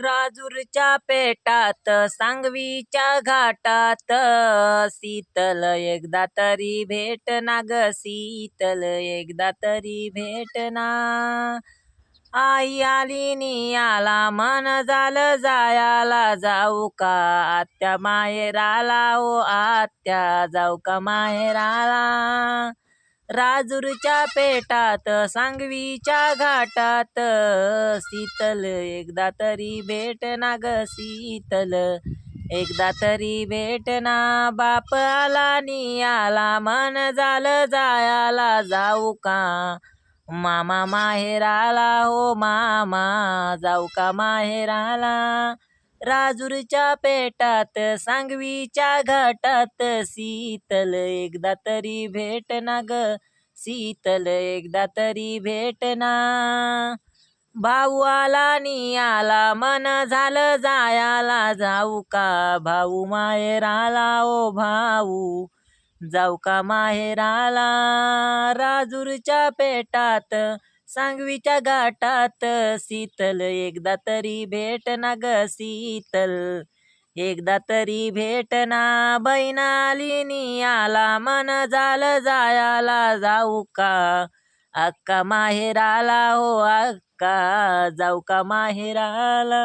राजूरच्या पेटात सांगवीच्या घाटात. शीतल एकदा तरी भेट ना ग शीतल एकदा तरी भेट ना आई आली नि आला मन झालं जायाला. जाऊ का आत्या माहेराला? ओ आत्या जाऊ का माहेराला? राजूरच्या पेटात सांगवीच्या घाटात. शीतल एकदा तरी भेट ना ग शीतल. एकदा तरी भेटना बाप आला नि आला मन झालं जायाला जाऊ का? मामा माहेराला हो मामा जाऊ का माहेराला? राजूरच्या पेटात सांगवीच्या घाटात शीतल एकदा तरी भेट ना ग शीतल एकदा तरी भेट ना भाऊ आला नि आला मन झालं जायाला जाऊ का भाऊ माहेराला ओ भाऊ जाऊ का माहेराला राजूरच्या पेटात सांगवीच्या गाटात शीतल एकदा तरी भेट ना ग शीतल एकदा तरी भेट ना बैनालिनी आला मन झालं जायाला जाऊ का? अक्का माहेराला हो अक्का जाऊ का माहेराला?